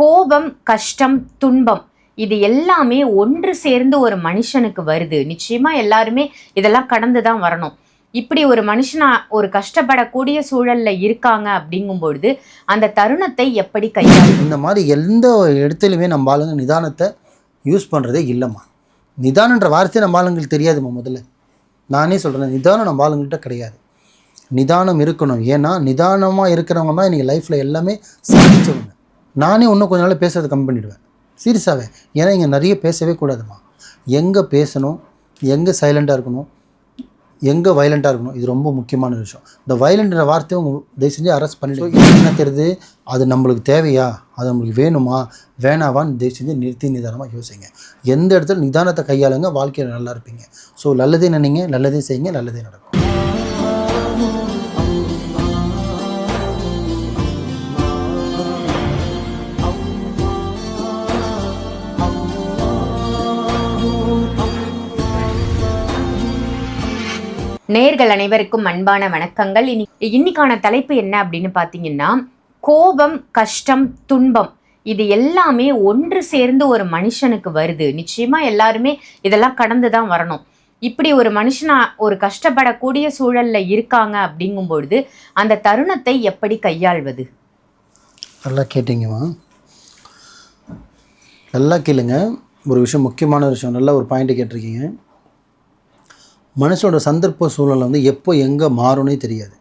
கோபம் கஷ்டம் துன்பம் இது எல்லாமே ஒன்று சேர்ந்து ஒரு மனுஷனுக்கு வருது. நிச்சயமா எல்லாருமே இதெல்லாம் கடந்து தான் வரணும். இப்படி ஒரு மனுஷனா ஒரு கஷ்டப்படக்கூடிய சூழல்ல இருக்காங்க அப்படிங்கும் பொழுது அந்த தருணத்தை எப்படி கையாள? இந்த மாதிரி எந்த இடத்துலையுமே நம்ம ஆளுங்க நிதானத்தை யூஸ் பண்ணுறதே இல்லைம்மா. நிதானன்ற வார்த்தை நம்ம ஆளுங்களுக்கு தெரியாதும்மா முதல்ல. நானே சொல்கிறேன் நிதானம் நம்ம ஆளுங்கள்ட்ட கிடையாது. நிதானம் இருக்கணும். ஏன்னா நிதானமாக இருக்கிறவங்க தான் இன்றைக்கி லைஃப்பில் எல்லாமே சாதிச்சவங்க. நானே இன்னும் கொஞ்ச நாள் பேசுறதை கம்மி பண்ணிடுவேன். சீரியஸாகவே ஏன்னா இங்கே நிறைய பேசவே கூடாதும்மா எங்கே பேசணும்? எங்கே சைலண்ட்டாக இருக்கணும்? எங்கே வயலண்ட்டாக இருக்கணும்? இது ரொம்ப முக்கியமான விஷயம். இந்த வயலண்ட்ற வார்த்தையை உங்க தயவு செஞ்சு அரெஸ்ட் பண்ணிட்டு என்ன தெரியுது? அது நம்மளுக்கு தேவையா? அது நம்மளுக்கு வேணுமா? வேணாவான்னு தயவு செஞ்சு நிறுத்தி நிதானமாக யோசிங்க. எந்த இடத்துல நிதானத்தை கையாளுங்க வாழ்க்கையில் நல்லா இருப்பீங்க. ஸோ நல்லதே நினைங்க நல்லதே செய்யுங்க நல்லதே நடக்கும். நேர்கள் அனைவருக்கும் அன்பான வணக்கங்கள். இனி இன்னைக்கான தலைப்பு என்ன அப்படின்னு பார்த்தீங்கன்னா கோபம் கஷ்டம் துன்பம். இது எல்லாமே ஒன்று சேர்ந்து ஒரு மனுஷனுக்கு வருது. நிச்சயமா எல்லாருமே இதெல்லாம் கடந்து தான் வரணும். இப்படி ஒரு மனுஷனா ஒரு கஷ்டப்படக்கூடிய சூழல்ல இருக்காங்க அப்படிங்கும் பொழுது அந்த தருணத்தை எப்படி கையாள்வது? நல்லா கேட்டிங்கம்மா. நல்லா கேளுங்க. ஒரு விஷயம் முக்கியமான விஷயம் நல்ல ஒரு பாயிண்ட் கேட்டிருக்கீங்க. மனுஷனோட சந்தர்ப்ப சூழ்நிலை வந்து எப்போ எங்கே மாறும்னே தெரியாது.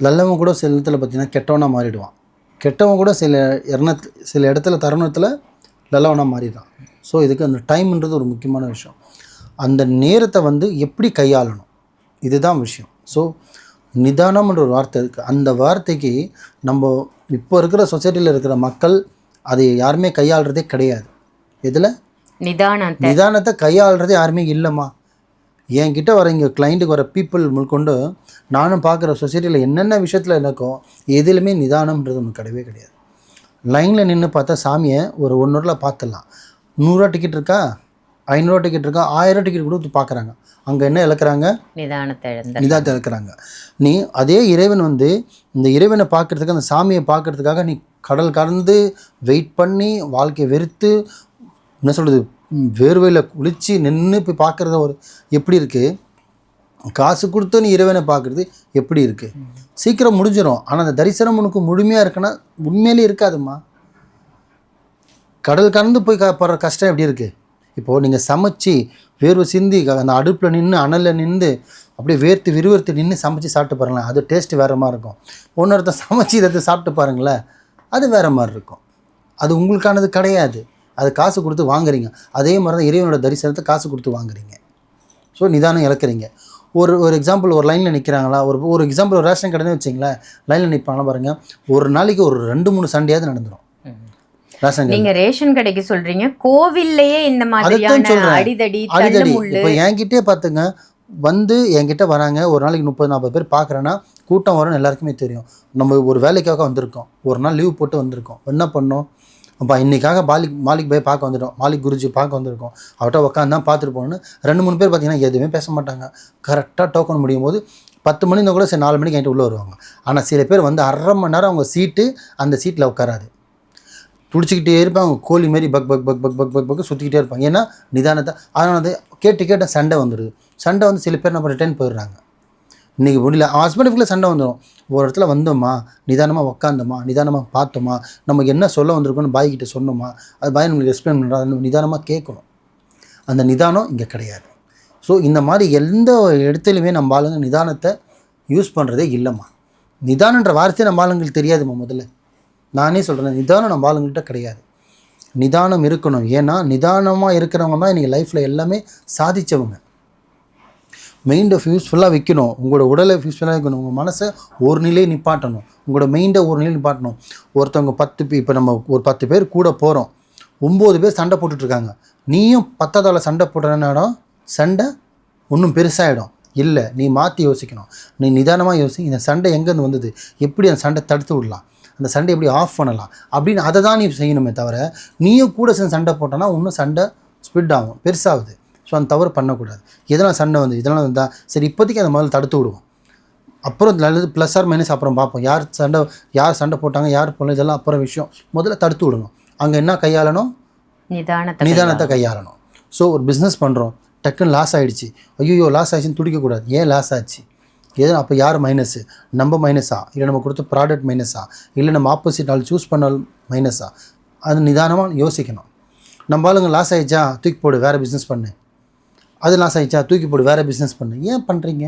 நல்லவன் கூட சில இடத்துல பார்த்தீங்கன்னா கெட்டவனாக மாறிடுவான். கெட்டவன் கூட சில இரணத் சில இடத்துல தருணத்தில் நல்லவனாக மாறிடுறான். ஸோ இதுக்கு அந்த டைம்ன்றது ஒரு முக்கியமான விஷயம். அந்த நேரத்தை வந்து எப்படி கையாளணும்? இதுதான் விஷயம். ஸோ நிதானம்ன்ற ஒரு வார்த்தை இருக்குது அந்த வார்த்தைக்கு நம்ம இப்போ இருக்கிற சொசைட்டியில் இருக்கிற மக்கள் அதை யாருமே கையாளுறதே கிடையாது. எதில்? நிதானத்தை. நிதானத்தை கையாளுறதே யாருமே இல்லைம்மா. என்கிட்ட வர இங்கே கிளைண்ட்டுக்கு வர பீப்புள் முன்கொண்டு நானும் பார்க்குற சொசைட்டியில் என்னென்ன விஷயத்தில் எனக்கோ எதுலையுமே நிதானம்ன்றது ஒன்று கிடையவே கிடையாது. லைனில் நின்று பார்த்தா சாமியை ஒரு ஒன்றூரில் பார்த்துடலாம். நூறுரூவா டிக்கெட் இருக்கா? ஐநூறுரூவா டிக்கெட் இருக்கா? ஆயிரம் டிக்கெட் கொடுத்து பார்க்குறாங்க. அங்கே என்ன இழக்கிறாங்க? நிதானத்தை நிதானத்தை இழக்கிறாங்க. நீ அதே இறைவன் வந்து இந்த இறைவனை பார்க்கறதுக்கு அந்த சாமியை பார்க்கறதுக்காக நீ கடல் கடந்து வெயிட் பண்ணி வாழ்க்கையை வெறுத்து என்ன சொல்கிறது வேர்வையில் குளித்து நின்று போய் பார்க்குறது ஒரு எப்படி இருக்குது காசு கொடுத்து நீ இறைவனை பார்க்குறது எப்படி இருக்குது சீக்கிரம் முடிஞ்சிடும் ஆனால் அந்த தரிசனம் உனக்கு முழுமையாக இருக்குன்னா உண்மையிலே இருக்காதும்மா. கடல் கலந்து போய் க- படுற கஷ்டம் எப்படி இருக்குது இப்போது நீங்கள் சமைச்சு வேர்வை சிந்தி அந்த அடுப்பில் நின்று அனலில் நின்று அப்படியே வேர்த்து விறுவிறுத்து நின்று சமைச்சு சாப்பிட்டு பாருங்களேன். அது டேஸ்ட் வேறு மாதிரி இருக்கும். ஒன்னொருத்தர் சமைச்சு இதை சாப்பிட்டு பாருங்களேன். அது வேறு மாதிரி இருக்கும். அது உங்களுக்கானது கிடையாது. அது காசு கொடுத்து வாங்குறீங்க. அதே மாதிரி தான் இறைவனோட தரிசனத்தை காசு கொடுத்து வாங்குறீங்க. ஸோ நிதானம் இழக்கிறீங்க. ஒரு ஒரு எக்ஸாம்பிள் ஒரு லைனில் நிற்கிறாங்களா ஒரு ஒரு எக்ஸாம்பிள் ஒரு ரேஷன் கடைன்னு வச்சிங்களேன். லைனில் நிற்பாங்களா பாருங்கள் ஒரு நாளைக்கு ஒரு ரெண்டு மூணு சண்டையாவது நடந்துடும் ரேஷன் நீங்க ரேஷன் கடைக்கு சொல்றீங்க. கோவில்லையே இந்த மாதிரியான. அடிதடி அடிதடி. இப்போ என்கிட்டே பார்த்துங்க வந்து என்கிட்ட வராங்க. ஒரு நாளைக்கு முப்பது நாற்பது பேர் பார்க்குறேன்னா கூட்டம் வரும்னு எல்லாருக்குமே தெரியும். நம்ம ஒரு வேலைக்காக வந்திருக்கோம். ஒரு நாள் லீவ் போட்டு வந்திருக்கோம். என்ன பண்ணோம்? அப்பா இன்றைக்காக மாலிக் மாலிக் பாய் பார்க்க வந்துட்டோம். மாலிக் குருஜி பார்க்க வந்திருக்கோம். அவர்கிட்ட உட்காந்து தான் பார்த்துட்டு போகணுன்னு ரெண்டு மூணு பேர் பார்த்தீங்கன்னா எதுவுமே பேச மாட்டாங்க. கரெக்டாக டோக்கன் முடியும் போது பத்து மணி இருந்தால் கூட சரி நாலு மணிக்கு என்கிட்ட உள்ளே வருவாங்க. ஆனால் சில பேர் வந்து அரை மணி நேரம் அவங்க சீட்டு அந்த சீட்டில் உட்காராது துடிச்சிக்கிட்டே இருப்பாங்க. கோழி மாரி பக் பக் பக் பக் பக் பக் பக் சுற்றிக்கிட்டே இருப்பாங்க. ஏன்னா நிதானத்தை அதனால் வந்து கேட்டு கேட்ட சண்டை வந்துடுது சண்டை வந்து சில பேர் நம்ம ரிட்டர்ன் போயிடுறாங்க. இன்றைக்கி முடியல. ஹஸ்பண்டுக்குள்ளே சண்டை வந்துடும் ஒரு இடத்துல வந்தோமா? நிதானமாக உக்காந்தோமா? நிதானமாக பார்த்தோமா? நமக்கு என்ன சொல்ல வந்திருக்கோன்னு பாய் கிட்ட சொன்னோமா? அது பாய் நம்மளுக்கு எக்ஸ்பிளைன் பண்ணுறா நிதானமாக கேட்கணும். அந்த நிதானம் இங்கே கிடையாது. ஸோ இந்த மாதிரி எந்த இடத்துலையுமே நம்ம ஆளுங்க நிதானத்தை யூஸ் பண்ணுறதே இல்லைம்மா. நிதானன்ற வார்த்தையை நம்ம ஆளுங்களுக்கு தெரியாதும்மா முதல்ல. நானே சொல்கிறேன் நிதானம் நம்ம ஆளுங்கள்கிட்ட கிடையாது. நிதானம் இருக்கணும். ஏன்னா நிதானமாக இருக்கிறவங்க தான் இன்றைக்கி லைஃப்பில் எல்லாமே சாதித்தவங்க மைண்டை யூஸ்ஃபுல்லாக வைக்கணும். உங்களோட உடலை யூஸ்ஃபுல்லாக வைக்கணும். உங்கள் மனசை ஒரு நிலையை நிப்பாட்டணும். உங்களோட மைண்டை ஒரு நிலையை நிப்பாட்டணும். ஒருத்தவங்க பத்து இப்போ நம்ம ஒரு பத்து பேர் கூட போகிறோம் ஒம்பது பேர் சண்டை போட்டுட்ருக்காங்க நீயும் பத்தாவதால் சண்டை போடுற சண்டை ஒன்றும் பெருசாகிடும் இல்லை நீ மாற்றி யோசிக்கணும். நீ நிதானமாக யோசி இந்த சண்டை எங்கேருந்து வந்தது? எப்படி அந்த சண்டை தடுத்து விடலாம்? அந்த சண்டை எப்படி ஆஃப் பண்ணலாம்? அப்படின்னு அதை தான் நீ செய்யணுமே தவிர நீயும் கூட சேர்ந்து சண்டை போட்டோன்னா இன்னும் சண்டை ஸ்பிட் ஆகும். பெருசாகுது. ஸோ அந்த தவறு பண்ணக்கூடாது. எதனால் சண்டை வந்து இதனால் வந்தால் சரி இப்போதைக்கு அந்த முதல்ல தடுத்து விடுவோம். அப்புறம் நல்லது ப்ளஸ் ஆர் மைனஸ் அப்புறம் பார்ப்போம். யார் சண்டை யார் சண்டை போட்டாங்க யார் போடல இதெல்லாம் அப்புறம் விஷயம். முதல்ல தடுத்து விடணும். அங்கே என்ன கையாளணும்? நிதானத்தை நிதானத்தை கையாளணும். ஸோ ஒரு பிஸ்னஸ் பண்ணுறோம் டக்குன்னு லாஸ் ஆயிடுச்சு. ஐயோ லாஸ் ஆயிடுச்சுன்னு துடிக்கக்கூடாது. ஏன் லாஸ் ஆச்சு? எது அப்போ யார் மைனஸு நம்ம மைனஸா இல்லை நம்ம கொடுத்த ப்ராடக்ட் மைனஸா இல்லை நம்ம ஆப்போசிட் ஆள் சூஸ் பண்ணால் மைனஸா அது நிதானமாக யோசிக்கணும். நம்ம ஆளுங்க லாஸ் ஆயிடுச்சா? தூக்கி போடு வேறு பிஸ்னஸ் பண்ணு. அது லாஸ் ஆகிடுச்சா தூக்கி போடு வேறு பிஸ்னஸ் பண்ணு. ஏன் பண்ணுறீங்க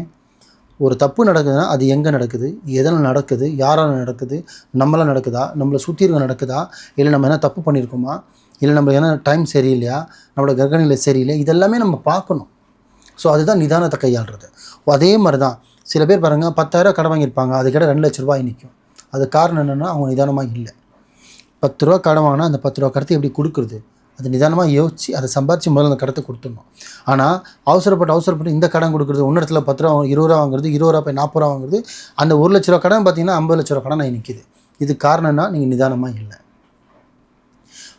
ஒரு தப்பு நடக்குதுன்னா அது எங்கே நடக்குது? எதனால் நடக்குது? யாரால் நடக்குது? நம்மளால் நடக்குதா? நம்மளை சுற்றி இருக்க நடக்குதா? இல்லை நம்ம என்ன தப்பு பண்ணியிருக்கோமா இல்லை நம்ம என்ன டைம் சரியில்லையா? நம்மளோட கர்ப்பநிலை சரியில்லை? இதெல்லாமே நம்ம பார்க்கணும். ஸோ அதுதான் நிதானத்தை கையாளுறது. அதே மாதிரி தான் சில பேர் பாருங்கள் பத்தாயிரரூவா கடன் வாங்கியிருப்பாங்க. அதுக்கிட்ட ரெண்டு லட்ச ரூபாய் நிற்கும் அது காரணம் என்னென்னா அவங்க நிதானமாக இல்லை. பத்து ரூபா கடன் வாங்கினா அந்த பத்து ரூபா கடத்தை எப்படி கொடுக்குறது? அது நிதானமாக யோசிச்சு அதை சம்பாரித்து முதல்ல அந்த கடத்தை கொடுத்துடணும். ஆனால் அவசரப்பட்டு அவசரப்பட்டு இந்த கடன் கொடுக்குறது ஒன்று இடத்துல பத்து ரூபா இருபது ரூபா வாங்குறது இருபது ரூபா போய் நாற்பது ரூபா வாங்குறது அந்த ஒரு லட்ச ரூபா கடன் பார்த்தீங்கன்னா ஐம்பது லட்ச ரூபா கடன் நிற்கிது இது காரணம்னா நீங்கள் நிதானமாக இல்லை.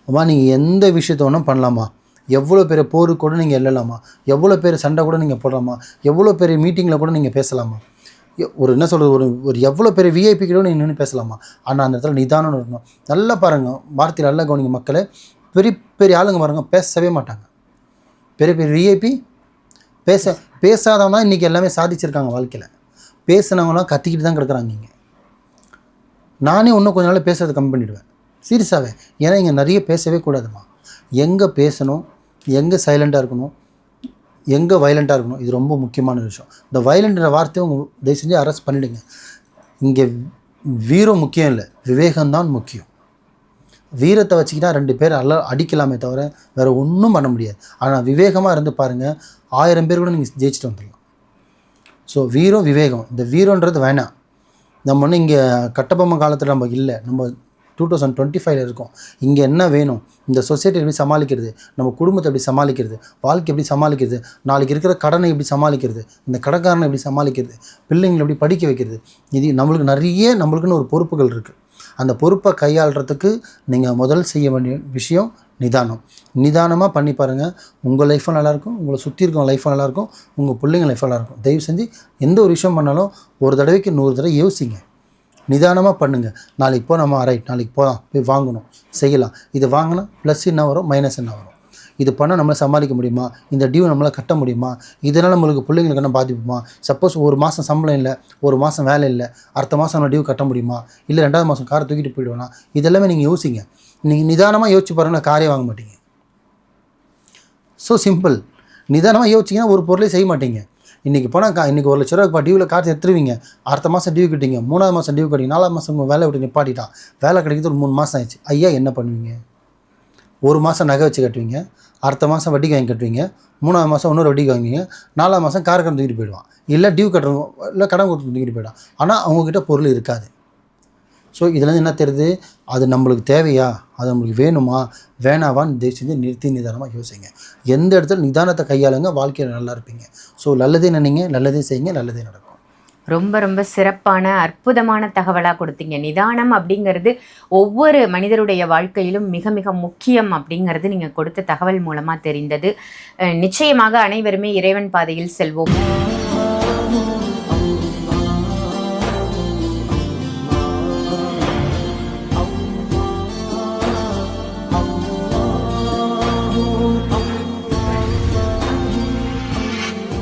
அம்மா நீங்கள் எந்த விஷயத்த வேணும் பண்ணலாமா? எவ்வளோ பேர் போருக்கு கூட நீங்கள் எழலாமா எவ்வளோ பேர் சண்டை கூட நீங்கள் போடலாமா? எவ்வளோ பெரிய மீட்டிங்கில் கூட நீங்கள் பேசலாமா? ஒரு என்ன சொல்கிறது ஒரு ஒரு எவ்வளோ பேர் விஐபி கூட நீங்கள் நின்று பேசலாமா? ஆனால் அந்த இடத்துல நிதானம் இருக்கணும். நல்லா பாருங்கள் வார்த்தையில் நல்லா கவனிங்க மக்களை. பெரிய பெரிய ஆளுங்க பாருங்க பேசவே மாட்டாங்க. பெரிய பெரிய விஐபி பேச பேசாதவங்க தான் இன்றைக்கி எல்லாமே சாதிச்சிருக்காங்க வாழ்க்கையில். பேசுனவங்களாம் கத்திக்கிட்டு தான் கிடக்குறாங்க இங்கே. நானே இன்னும் கொஞ்ச நாள் பேசுறது கம்மி பண்ணிவிடுவேன் சீரியஸாகவே ஏன்னா இங்கே நிறைய பேசவே கூடாதுமா. எங்கே பேசணும் எங்கே சைலண்ட்டாக இருக்கணும் எங்கே வயலண்ட்டாக இருக்கணும் இது ரொம்ப முக்கியமான விஷயம். இந்த வயலண்ட்ற வார்த்தையை உங்கள் தயவு செஞ்சு அரெஸ்ட் பண்ணிவிடுங்க இங்கே வீரம் முக்கியம் இல்லை விவேகம்தான் முக்கியம். வீரத்தை வச்சுக்கிட்டா ரெண்டு பேர் நல்லா அடிக்கலாமே தவிர வேறு ஒன்றும் பண்ண முடியாது. ஆனால் விவேகமாக இருந்து பாருங்கள் ஆயிரம் பேர் கூட நீங்கள் ஜெயிச்சுட்டு வந்துடலாம். ஸோ வீரம் விவேகம். இந்த வீரன்றது வேணாம். நம்ம ஒன்று இங்கே கட்டபொம்மை காலத்தில் நம்ம இல்லை. நம்ம டூ தௌசண்ட் டுவெண்ட்டி ஃபைவ்ல இருக்கோம். இங்கே என்ன வேணும்? இந்த சொசைட்டி எப்படி சமாளிக்கிறது? நம்ம குடும்பத்தை எப்படி சமாளிக்கிறது? வாழ்க்கை எப்படி சமாளிக்கிறது? நாளைக்கு இருக்கிற கடனை எப்படி சமாளிக்கிறது? இந்த கடைக்காரனை எப்படி சமாளிக்கிறது? பிள்ளைங்களை எப்படி படிக்க வைக்கிறது? இது நம்மளுக்கு நிறைய நம்மளுக்குன்னு ஒரு பொறுப்புகள் இருக்குது அந்த பொறுப்பை கையாளுறதுக்கு நீங்கள் முதல் செய்ய வேண்டிய விஷயம் நிதானம். நிதானமாக பண்ணி பாருங்கள் உங்கள் லைஃப்பும் நல்லாயிருக்கும் உங்களை சுற்றி இருக்கிற லைஃப்பும் நல்லாயிருக்கும் உங்கள் பிள்ளைங்க லைஃப் நல்லாயிருக்கும் தயவு செஞ்சு எந்த ஒரு விஷயம் பண்ணாலும் ஒரு தடவைக்கு நூறு தடவை யோசிங்க. நிதானமாக பண்ணுங்கள் நாளைக்கு போ நம்ம ரைட் நாளைக்கு போகலாம் போய் வாங்கணும். செய்யலாம். இது வாங்கினா ப்ளஸ் என்ன வரும்? மைனஸ் என்ன வரும்? இது பண்ணால் நம்மளை சமாளிக்க முடியுமா? இந்த டியூ நம்மளால் கட்ட முடியுமா? இதனால் நம்மளுக்கு பிள்ளைங்களுக்கு என்ன பாதிப்புமா? சப்போஸ் ஒரு மாதம் சம்பளம் இல்லை ஒரு மாதம் வேலை இல்லை அடுத்த மாதம் நம்ம டியூ கட்ட முடியுமா? இல்லை ரெண்டாவது மாதம் காரை தூக்கிட்டு போயிடுவோம்னா இதெல்லாமே நீங்கள் யோசிங்க. நீங்கள் நிதானமாக யோசிச்சு பாருங்கன்னா காரே வாங்க மாட்டீங்க. ஸோ சிம்பிள் நிதானமாக யோசிச்சிங்கன்னா ஒரு பொருளே செய்ய மாட்டீங்க. இன்றைக்கி போனால் கா இன்றைக்கி ஒரு லட்ச ரூபா டியூவில் காசு எடுத்துருவீங்க. அடுத்த மாதம் டியூ கட்டிங்க மூணாவது மாதம் டியூ கட்டிங்க நாலாவது மாதம் உங்கள் வேலை விட்டு நிப்பாட்டிட்டான். வேலை கிடைக்கிறது ஒரு மூணு மாதம் ஆயிடுச்சு. ஐயா என்ன பண்ணுவீங்க? ஒரு மாதம் நகை வச்சு கட்டுவீங்க அடுத்த மாதம் வட்டிக்கு வாங்கி கட்டுவீங்க மூணாவது மாதம் இன்னொரு வட்டிக்கு வாங்குவீங்க நாலாவது மாதம் கார் கடன் தூக்கிட்டு போயிடுவான். இல்லை டியூ கட்டணும் இல்லை கடன் கொடுத்து தூக்கிட்டு போயிடுவான். ஆனால் அவங்கக்கிட்ட பொருள் இருக்காது. ஸோ இதுலேருந்து என்ன தெரியுது? அது நம்மளுக்கு தேவையா? அது நம்மளுக்கு வேணுமா? வேணாவான்னு தயவு செஞ்சு நிறுத்தி நிதானமாக யோசிங்க. எந்த இடத்துல நிதானத்தை கையாளுங்க வாழ்க்கையில் நல்லா இருப்பீங்க. ஸோ நல்லதே நினைங்க நல்லதே செய்யுங்க நல்லதே நடக்கும். ரொம்ப ரொம்ப சிறப்பான அற்புதமான தகவலாக கொடுத்தீங்க. நிதானம் அப்படிங்கிறது ஒவ்வொரு மனிதருடைய வாழ்க்கையிலும் மிக மிக முக்கியம் அப்படிங்கிறது நீங்கள் கொடுத்த தகவல் மூலமாக தெரிந்தது. நிச்சயமாக அனைவருமே இறைவன் பாதையில் செல்வோம்.